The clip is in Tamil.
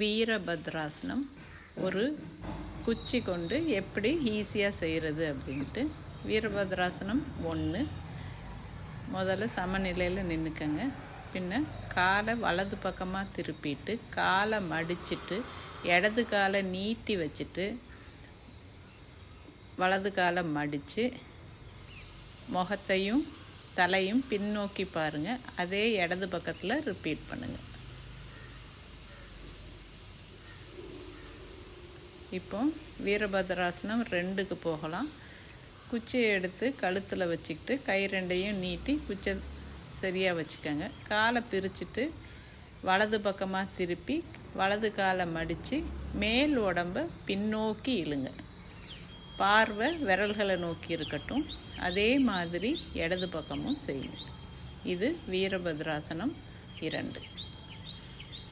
வீரபத்ராசனம் ஒரு குச்சி கொண்டு எப்படி ஈஸியாக செய்கிறது அப்படின்ட்டு. வீரபத்ராசனம் ஒன்று முதல்ல சமநிலையில் நின்றுக்கங்க பின்ன காலை வலது பக்கமாக திருப்பிட்டு காலை மடிச்சிட்டு இடது காலை நீட்டி வச்சுட்டு வலது காலை மடித்து முகத்தையும் தலையும் பின்னோக்கி பாருங்கள் அதே இடது பக்கத்தில் ரிப்பீட் பண்ணுங்கள் இப்போ வீரபத்ராசனம் ரெண்டுக்கு போகலாம். குச்சியை எடுத்து கழுத்தில் வச்சுக்கிட்டு கை ரெண்டையும் நீட்டி குச்சை சரியாக வச்சுக்கோங்க. காலை பிரிச்சுட்டு வலது பக்கமாக திருப்பி வலது காலை மடித்து மேல் உடம்பை பின்னோக்கி இழுங்க. பார்வை விரல்களை நோக்கி இருக்கட்டும். அதே மாதிரி இடது பக்கமும் செய்யுங்க. இது வீரபத்ராசனம் இரண்டு.